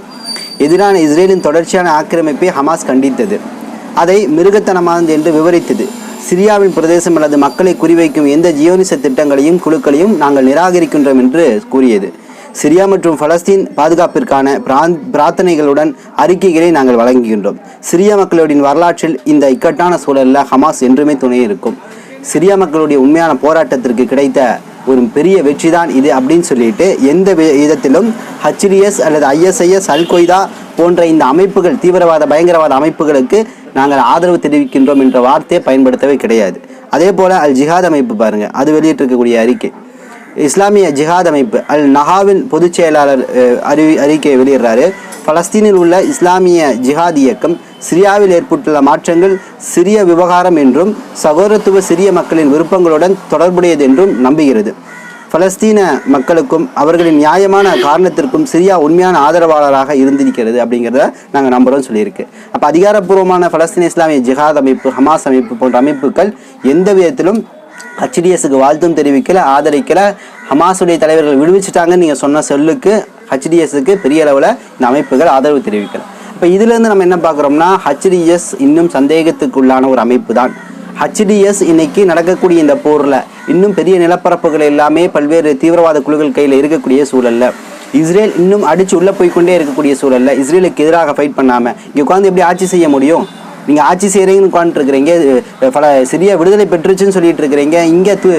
எதிரான இஸ்ரேலின் தொடர்ச்சியான ஆக்கிரமிப்பை ஹமாஸ் கண்டித்தது. அதை மிருகத்தனமானது என்று விவரித்தது. சிரியாவின் பிரதேசம் அல்லது மக்களை குறிவைக்கும் எந்த ஜியோனிச திட்டங்களையும் குழுக்களையும் நாங்கள் நிராகரிக்கின்றோம் என்று கூறியது. சிரியா மற்றும் பலஸ்தீன் பாதுகாப்பிற்கான பிரார்த்தனைகளுடன் அறிக்கைகளை நாங்கள் வழங்குகின்றோம். சிரியா மக்களுடைய வரலாற்றில் இந்த இக்கட்டான சூழலில் ஹமாஸ் என்றுமே துணை இருக்கும். சிரியா மக்களுடைய உண்மையான போராட்டத்திற்கு கிடைத்த ஒரு பெரிய வெற்றி தான் இது அப்படின்னு சொல்லிட்டு எந்த விதத்திலும் ஹச்டிஎஸ் அல்லது ஐஎஸ்ஐஎஸ் அல் கொய்தா போன்ற இந்த அமைப்புகள் தீவிரவாத பயங்கரவாத அமைப்புகளுக்கு நாங்கள் ஆதரவு தெரிவிக்கின்றோம் என்ற வார்த்தையை பயன்படுத்தவே கிடையாது. அதே போல் அல் ஜிஹாத் அமைப்பு பாருங்கள் அது வெளியிட்டிருக்கக்கூடிய அறிக்கை. இஸ்லாமிய ஜிஹாத் அமைப்பு அல் நஹாவின் பொதுச் செயலாளர் அறிவி அறிக்கையை வெளியிடுறாரு. பலஸ்தீனில் உள்ள இஸ்லாமிய ஜிஹாத் இயக்கம் சிரியாவில் ஏற்பட்டுள்ள மாற்றங்கள் சிறிய விவகாரம் என்றும் சகோதரத்துவ சிறிய மக்களின் விருப்பங்களுடன் தொடர்புடையது என்றும் நம்புகிறது. பலஸ்தீன மக்களுக்கும் அவர்களின் நியாயமான காரணத்திற்கும் சிரியா உண்மையான ஆதரவாளராக இருந்திருக்கிறது அப்படிங்கிறத நாங்கள் நம்புகிறோம் சொல்லியிருக்கு. அப்போ அதிகாரப்பூர்வமான பலஸ்தீன இஸ்லாமிய ஜிஹாத் அமைப்பு ஹமாஸ் அமைப்பு போன்ற அமைப்புகள் எந்த விதத்திலும் ஹச்டிஎஸ்க்கு வாழ்த்தும் தெரிவிக்கல ஆதரிக்கல. ஹமாஸுடைய தலைவர்கள் விடுவிச்சிட்டாங்கன்னு நீங்கள் சொன்ன சொல்லுக்கு ஹச்டிஎஸ்க்கு பெரிய அளவில் இந்த அமைப்புகள் ஆதரவு தெரிவிக்கல. இப்போ இதுலேருந்து நம்ம என்ன பார்க்குறோம்னா ஹச்டிஎஸ் இன்னும் சந்தேகத்துக்குள்ளான ஒரு அமைப்பு தான். ஹச்டிஎஸ் இன்னைக்கு நடக்கக்கூடிய இந்த போரில் இன்னும் பெரிய நிலப்பரப்புகள் எல்லாமே பல்வேறு தீவிரவாத குழுக்கள் கையில் இருக்கக்கூடிய சூழல்ல. இஸ்ரேல் இன்னும் அடிச்சு உள்ளே போய்க்கொண்டே இருக்கக்கூடிய சூழல்ல. இஸ்ரேலுக்கு எதிராக ஃபைட் பண்ணாமல் இங்கே உட்காந்து எப்படி ஆட்சி செய்ய முடியும்? நீங்கள் ஆட்சி செய்கிறீங்கன்னு உட்காந்துருக்கிறீங்க பல சிறிய விடுதலை பெற்றுச்சுன்னு சொல்லிட்டு இருக்கிறீங்க. இங்கே து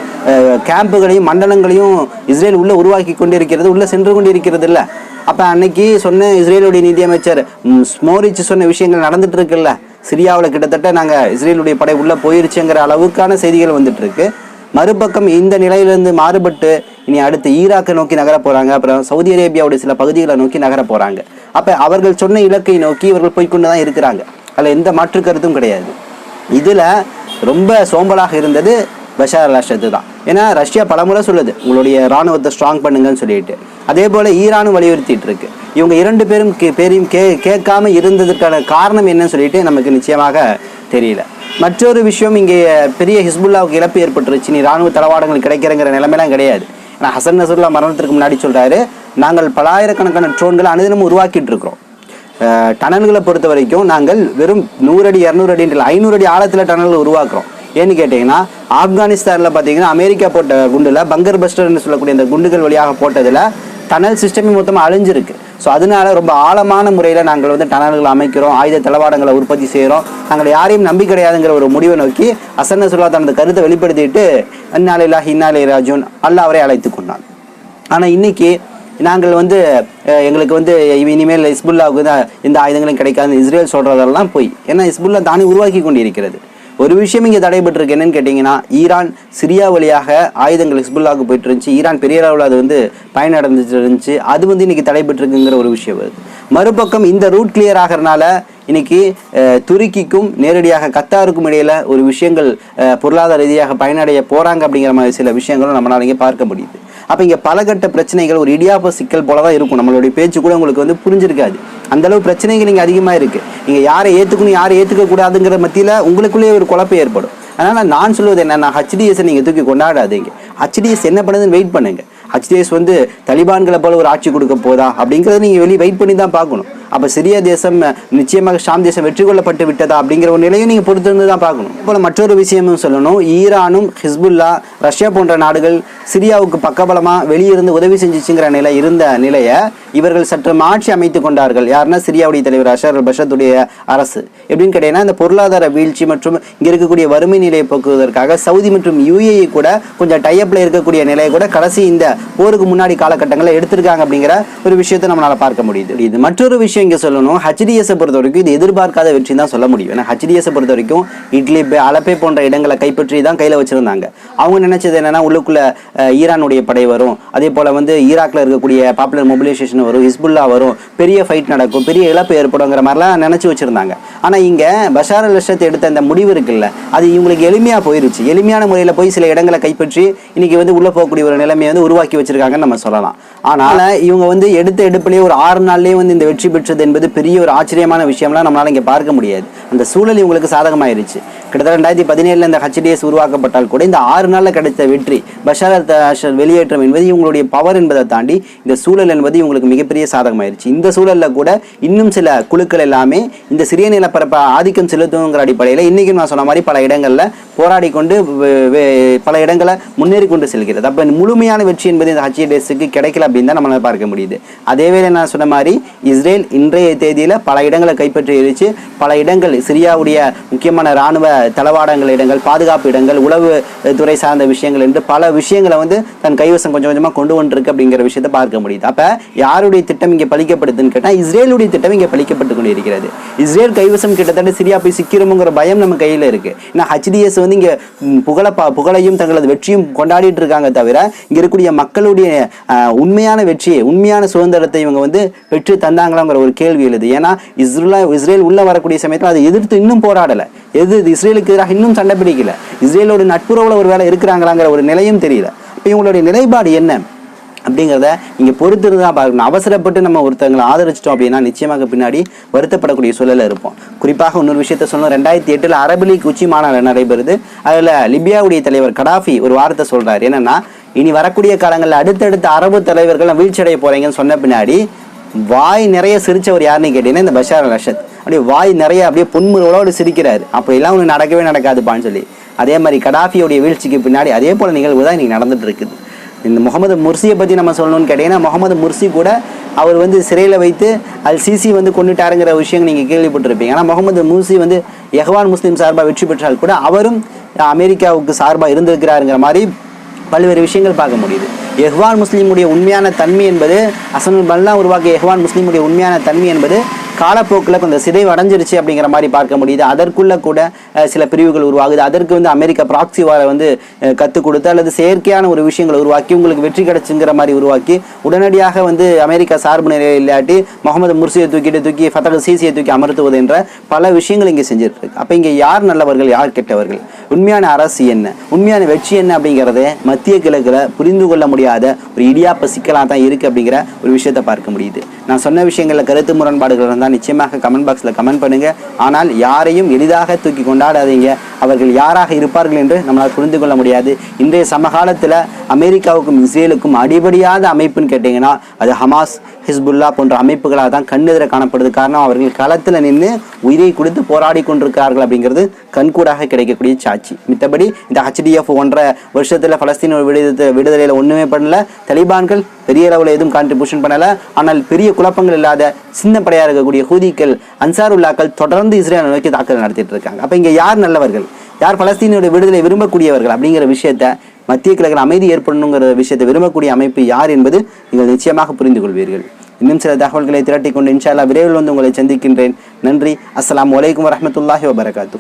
கேம்புகளையும் மண்டலங்களையும் இஸ்ரேல் உள்ளே உருவாக்கி கொண்டு இருக்கிறது உள்ளே சென்று கொண்டு இருக்கிறது இல்லை. அப்போ அன்னைக்கு சொன்ன இஸ்ரேலுடைய நிதியமைச்சர் ஸ்மோரிச் சொன்ன விஷயங்கள் நடந்துட்டு இருக்குல்ல. சிரியாவில் கிட்டத்தட்ட நாங்கள் இஸ்ரேலுடைய படை உள்ளே போயிருச்சுங்கிற அளவுக்கான செய்திகள் வந்துட்டு இருக்கு. மறுபக்கம் இந்த நிலையிலிருந்து மாறுபட்டு இனி அடுத்து ஈராக்கை நோக்கி நகர போகிறாங்க அப்புறம் சவுதி அரேபியாவுடைய சில பகுதிகளை நோக்கி நகர போகிறாங்க அப்போ அவர்கள் சொன்ன இலக்கை நோக்கி இவர்கள் போய்க்கொண்டு தான் இருக்கிறாங்க. அதில் எந்த மாற்று கருத்தும் கிடையாது. இதில் ரொம்ப சோம்பலாக இருந்தது பஷார் அல் அஷத்து தான். ஏன்னா ரஷ்யா பலமுறை சொல்லுது உங்களுடைய ராணுவத்தை ஸ்ட்ராங் பண்ணுங்கன்னு சொல்லிட்டு. அதே போல் ஈரானும் வலியுறுத்திட்டு இருக்கு. இவங்க இரண்டு பேரும் கே- பேரையும் கே கேட்காம இருந்ததற்கான காரணம் என்னன்னு சொல்லிட்டு நமக்கு நிச்சயமாக தெரியல. மற்றொரு விஷயம் இங்கே பெரிய ஹிஸ்புல்லாவுக்கு இழப்பு ஏற்பட்டுருச்சு. நீ ராணுவ தளவாடங்கள் கிடைக்கிறங்கிற நிலைமைலாம் கிடையாது. ஏன்னா ஹசன் நசருல்லா மரணத்திற்கு முன்னாடி சொல்கிறாரு நாங்கள் பலாயிரக்கணக்கான ட்ரோன்களை அனுதினமும் உருவாக்கிட்டு இருக்கிறோம் டனல்களை பொறுத்த வரைக்கும் நாங்கள் வெறும் நூறு அடி இரநூறு அடி ஐநூறு அடி ஆழத்தில் டனல்கள் உருவாக்குறோம். ஏன்னு கேட்டிங்கன்னா ஆப்கானிஸ்தானில் பார்த்தீங்கன்னா அமெரிக்கா போட்ட குண்டில் பங்கர் பஸ்டர்னு சொல்லக்கூடிய அந்த குண்டுகள் வழியாக போட்டதில் டனல் சிஸ்டமே மொத்தமாக அழிஞ்சிருக்கு. ஸோ அதனால ரொம்ப ஆழமான முறையில் நாங்கள் வந்து டனல்களை அமைக்கிறோம் ஆயுத தளவாடங்களை உற்பத்தி செய்கிறோம். நாங்கள் யாரையும் நம்பி கிடையாதுங்கிற ஒரு முடிவை நோக்கி அசன் நசுல்லா தனது கருத்தை வெளிப்படுத்திட்டு அந்நாளிலா ஹின்னாலே ராஜூன் அல்லாஹ் அவரை அழைத்து கொண்டான். ஆனால் இன்னைக்கு நாங்கள் வந்து எங்களுக்கு வந்து இனிமேல் இஸ்புல்லாவுக்கு தான் எந்த ஆயுதங்களும் கிடைக்காது இஸ்ரேல் சொல்கிறதெல்லாம் போய். ஏன்னா இஸ்புல்லா தானே உருவாக்கி கொண்டிருக்கிறது. ஒரு விஷயம் இங்கே தடைபட்டிருக்கு. என்னன்னு கேட்டிங்கன்னா ஈரான் சிரியா வழியாக ஆயுதங்கள் ஹிஸ்புல்லாவுக்கு போயிட்டு இருந்துச்சு ஈரான் பெரிய அளவில் அது வந்து பயனடைஞ்சிட்டு இருந்துச்சு அது வந்து இன்னைக்கு தடைபட்டிருக்குங்கிற ஒரு விஷயம் வருது. மறுபக்கம் இந்த ரூட் கிளியர் ஆகிறனால இன்னைக்கு துருக்கிக்கும் நேரடியாக கத்தாருக்கும் இடையில் ஒரு விஷயங்கள் பொருளாதார ரீதியாக பயனடைய போகிறாங்க அப்படிங்கிற மாதிரி சில விஷயங்களும் நம்மளால இங்கே பார்க்க முடியுது. அப்போ இங்கே பலகட்ட பிரச்சனைகள் ஒரு இடியாப்ப சிக்கல் போல தான் இருக்கும். நம்மளுடைய பேச்சு கூட உங்களுக்கு வந்து புரிஞ்சிருக்காது. அந்த அளவு பிரச்சனைகள் இங்கே அதிகமாக இருக்குது நீங்கள் யாரை ஏற்றுக்கணும் யாரை ஏற்றுக்க கூடாதுங்கிற மத்தியில் உங்களுக்குள்ளேயே ஒரு குழப்பம் ஏற்படும். அதனால் நான் சொல்வது என்னன்னா ஹச்டிஎஸ் நீங்கள் தூக்கி கொண்டாடாதீங்க. ஹச்டிஎஸ் என்ன பண்ணுதுன்னு வெயிட் பண்ணுங்க. ஹச்டிஎஸ் வந்து தலிபான்களை போல ஒரு ஆட்சி கொடுக்க போதா அப்படிங்கிறத நீங்கள் வெளியே வெயிட் பண்ணி தான் பார்க்கணும். அப்போ சிரிய தேசம் நிச்சயமாக ஷாம் தேசம் வெற்றி கொள்ளப்பட்டு விட்டதா அப்படிங்கிற ஒரு நிலையும் நீங்கள் பொறுத்திருந்து தான் பார்க்கணும். இப்போ மற்றொரு விஷயமும் சொல்லணும். ஈரானும் ஹிஸ்புல்லா ரஷ்யா போன்ற நாடுகள் சிரியாவுக்கு பக்கபலமாக வெளியிருந்து உதவி செஞ்சுச்சுங்கிற நிலை இருந்த நிலையை இவர்கள் சற்று மாற்றி அமைத்து கொண்டார்கள். யாருன்னா சிரியாவுடைய தலைவர் அஷர் பஷத்துடைய அரசு. எப்படின்னு கேட்டீங்கன்னா இந்த பொருளாதார வீழ்ச்சி மற்றும் இங்கே இருக்கக்கூடிய வறுமை நிலையை போக்குவதற்காக சவுதி மற்றும் யுஏஇ கூட கொஞ்சம் டைப்பில் இருக்கக்கூடிய நிலையை கூட கடைசி இந்த போருக்கு முன்னாடி காலகட்டங்களில் எடுத்திருக்காங்க அப்படிங்கிற ஒரு விஷயத்தை நம்மளால பார்க்க முடியுது. இது மற்றொரு விஷயம் இங்கே சொல்லணும். ஹச்டிஎஸை பொறுத்த வரைக்கும் இது எதிர்பார்க்காத வெற்றி தான் சொல்ல முடியும். ஏன்னா ஹச்டிஎஸை பொறுத்த வரைக்கும் இட்லி அலப்பை போன்ற இடங்களை கைப்பற்றி தான் கையில் வச்சிருந்தாங்க. அவங்க நினைச்சது என்னென்னா உள்ளுக்குள்ளே ஈரானுடைய படை வரும். அதே போல வந்து ஈராக்கில் இருக்கக்கூடிய பாப்புலர் மொபிலைசேஷன் வரும் ஹிஸ்புல்லா வரும். பெரிய ஃபைட் நடக்கும். பெரிய இழப்பு ஏற்படுங்கிற மாதிரிலாம் நினைச்சு வச்சிருந்தாங்க. ஆனா இங்க பஷார் அல் அஷத் எடுத்த அந்த முடிவு இருக்குல்ல அது இவங்களுக்கு எளிமையா போயிருச்சு. எளிமையான முறையில் போய் சில இடங்களை கைப்பற்றி இன்னைக்கு வந்து உள்ள போகக்கூடிய ஒரு நிலைமையை வந்து உருவாக்கி வச்சுருக்காங்கன்னு நம்ம சொல்லலாம். ஆனால் இவங்க வந்து எடுத்த எடுப்புலேயே ஒரு ஆறு நாள்லேயே வந்து இந்த வெற்றி பெற்று பெற்றது என்பது பெரிய ஒரு ஆச்சரியமான விஷயம்லாம் நம்மளால இங்கே பார்க்க முடியாது. அந்த சூழல் இவங்களுக்கு சாதகமாயிருச்சு. கிட்டத்தட்ட ரெண்டாயிரத்தி பதினேழில் இந்த ஹச்டிஎஸ் உருவாக்கப்பட்டால் கூட இந்த ஆறு நாளில் கிடைத்த வெற்றி பஷார் வெளியேற்றம் என்பது இவங்களுடைய பவர் என்பதை தாண்டி இந்த சூழல் என்பது இவங்களுக்கு மிகப்பெரிய சாதகமாயிருச்சு. இந்த சூழலில் கூட இன்னும் சில குழுக்கள் எல்லாமே இந்த சிறிய நிலப்பரப்பை ஆதிக்கம் செலுத்துங்கிற அடிப்படையில் இன்னைக்கு நான் சொன்ன மாதிரி பல இடங்களில் போராடி கொண்டு பல இடங்களை முன்னேறி கொண்டு செல்கிறது. அப்போ முழுமையான வெற்றி என்பது இந்த ஹச்டிஎஸ்க்கு கிடைக்கல அப்படின்னு தான் நம்மளால பார்க்க முடியுது. அதே வேளை நான் சொன்ன மாதிரி இஸ்ரேல் இன்றைய தேதியில பல இடங்களை கைப்பற்றி இருச்சு பல இடங்கள் சிரியாவுடைய முக்கியமான இராணுவ தளவாடங்கள் இடங்கள் பாதுகாப்பு இடங்கள் உளவு துறை சார்ந்த விஷயங்கள் என்று பல விஷயங்களை வந்து தன் கைவசம் கொஞ்சம் கொஞ்சமா கொண்டு வந்துருக்கு அப்படிங்கிற விஷயத்தை பார்க்க முடியுது. அப்ப யாருடைய திட்டம் இங்க பழிக்கப்படுதுன்னு கேட்டால் இஸ்ரேலுடைய திட்டம் இங்க பழிக்கப்பட்டு கொண்டு இருக்கிறது இஸ்ரேல் கைவசம் கிட்டத்தட்ட சிரியா போய் சிக்கிறோமுங்கிற பயம் நம்ம கையில இருக்கு. ஏன்னா ஹச்டிஎஸ் வந்து இங்க புகழ புகழையும் தங்களது வெற்றியும் கொண்டாடிட்டு இருக்காங்க தவிர இங்க இருக்கக்கூடிய மக்களுடைய உண்மையான வெற்றியை உண்மையான சுதந்திரத்தை இவங்க வந்து பெற்று தந்தாங்களாங்கிற ஒரு கேள்வி எழுது. ஏன்னா இஸ்ரேல் இஸ்ரேல் உள்ள வரக்கூடிய சமயத்தில் அதை எதிர்த்து இன்னும் போராடலை. எது இஸ்ரேலுக்கு எதிராக இன்னும் சண்டை பிடிக்கல. இஸ்ரேலோட நட்புறவுல ஒரு வேலை இருக்கிறாங்களாங்கிற ஒரு நிலையும் தெரியல. இப்போ இவங்களுடைய நிலைப்பாடு என்ன? அப்படிங்கிறத இங்கே பொறுத்திருந்து தான் பார்க்கணும் அவசரப்பட்டு நம்ம ஒருத்தங்களை ஆதரிச்சிட்டோம் அப்படின்னா நிச்சயமாக பின்னாடி வருத்தப்படக்கூடிய சூழலில் இருப்போம். குறிப்பாக இன்னொரு விஷயத்த சொல்லணும். ரெண்டாயிரத்தி எட்டில் அரபு லீக் உச்சி மாநாடு நடைபெறுது. அதில் லிபியாவுடைய தலைவர் கடாஃபி ஒரு வார்த்தை சொல்கிறார் என்னன்னா இனி வரக்கூடிய காலங்களில் அடுத்தடுத்த அரபு தலைவர்கள் வீழ்ச்சியடைய போகிறீங்கன்னு சொன்ன பின்னாடி வாய் நிறைய சிரித்தவர் யாருன்னு கேட்டீங்கன்னா இந்த பஷார் ரஷத் அப்படியே வாய் நிறைய அப்படியே பொன்முறவோடு சிரிக்கிறார். அப்படிலாம் ஒன்று நடக்கவே நடக்காதுப்பான்னு சொல்லி. அதே மாதிரி கடாஃபியோடைய வீழ்ச்சிக்கு பின்னாடி அதே போல நிகழ்வு தான் இன்றைக்கி நடந்துகிட்டு இருக்குது இந்த முகமது முர்சியை பற்றி நம்ம சொல்லணும்னு கேட்டிங்கன்னா முகமது முர்சி கூட அவர் வந்து சிறையில் வைத்து அல் சிசி வந்து கொண்டுட்டாருங்கிற விஷயம் நீங்கள் கேள்விப்பட்டிருப்பீங்க. ஆனால் முகமது முர்சி வந்து எஹ்வான் முஸ்லீம் சார்பாக வெற்றி பெற்றால் கூட அவரும் அமெரிக்காவுக்கு சார்பாக இருந்திருக்கிறாருங்கிற மாதிரி பல்வேறு விஷயங்கள் பார்க்க முடியுது. எஹ்வான் முஸ்லீமுடைய உண்மையான தன்மை என்பது அசனுல் பல்லா உருவாக்கிய எஹ்வான் முஸ்லீமுடைய உண்மையான தன்மை என்பது காலப்போக்கில் கொஞ்சம் சிதைவு அடைஞ்சிருச்சு அப்படிங்கிற மாதிரி பார்க்க முடியுது. அதற்குள்ளே கூட சில பிரிவுகள் உருவாகுது. அதற்கு வந்து அமெரிக்கா ப்ராக்சி வாரை வந்து கற்றுக் கொடுத்து அல்லது செயற்கையான ஒரு விஷயங்களை உருவாக்கி உங்களுக்கு வெற்றி கிடைச்சுங்கிற மாதிரி உருவாக்கி உடனடியாக வந்து அமெரிக்கா சார்பு நிலையில் இல்லாட்டி முகமது முர்சியை தூக்கிட்டு தூக்கி ஃபத்தக சிசியை தூக்கி அமர்த்துவது என்ற பல விஷயங்கள் இங்கே செஞ்சுட்டு இருக்கு அப்போ இங்கே யார் நல்லவர்கள் யார் கெட்டவர்கள்? உண்மையான அரசு என்ன? உண்மையான வெற்றி என்ன அப்படிங்கிறத மத்திய கிழக்கில் புரிந்து கொள்ள முடியாத ஒரு இடியாப்ப சிக்கலாக தான் இருக்குது அப்படிங்கிற ஒரு விஷயத்தை பார்க்க முடியுது. நான் சொன்ன விஷயங்களில் கருத்து முரண்பாடுகள் இருந்தால் நிச்சயமாக கமெண்ட் பாக்ஸில் கமெண்ட் பண்ணுங்க. ஆனால் யாரையும் எளிதாக தூக்கி கொண்டாடாதீங்க. அவர்கள் யாராக இருப்பார்கள் என்று நம்மளால் புரிந்து கொள்ள முடியாது. இன்றைய சமகாலத்தில் அமெரிக்காவுக்கும் இஸ்ரேலுக்கும் அடிபடியாத அமைப்புன்னு கேட்டிங்கன்னா அது ஹமாஸ். ஹிஸ்புல்லா போன்ற அமைப்புகளாக தான் கண்ணெதிர காணப்படுது. காரணம் அவர்கள் களத்தில் நின்று உயிரை கொடுத்து போராடி கொண்டிருக்கிறார்கள் அப்படிங்கிறது கண்கூடாக கிடைக்கக்கூடிய சாட்சி. மித்தபடி இந்த ஹச்டிஎஃப் ஒன்றரை வருஷத்தில் பலஸ்தீன விடுதலை விடுதலையில் ஒன்றுமே பண்ணல. தலிபான்கள் பெரிய அளவில் எதுவும் கான்ட்ரிபியூஷன் பண்ணல. ஆனால் பெரிய குழப்பங்கள் இல்லாத சின்ன படையாக இருக்கக்கூடிய ஹூதிக்கள் அன்சாருல்லாக்கள் தொடர்ந்து இஸ்ரேலை நோக்கி தாக்குதல் நடத்திட்டு இருக்காங்க. அப்போ இங்கே யார் நல்லவர்கள்? யார் பலஸ்தீனோட விடுதலை விரும்பக்கூடியவர்கள் அப்படிங்கிற விஷயத்தை மத்திய கிழக்கில் அமைதி ஏற்படணுங்கிற விஷயத்தை விரும்பக்கூடிய அமைப்பு யார் என்பது நீங்கள் நிச்சயமாக புரிந்து கொள்வீர்கள். இன்னும் சில தகவல்களை திரட்டிக்கொண்டு கொண்டு விரைவில் வந்து உங்களை சந்திக்கின்றேன். நன்றி. அஸ்லாம் வலைக்கம் வரமத்துல்லாஹி வபரகாத்து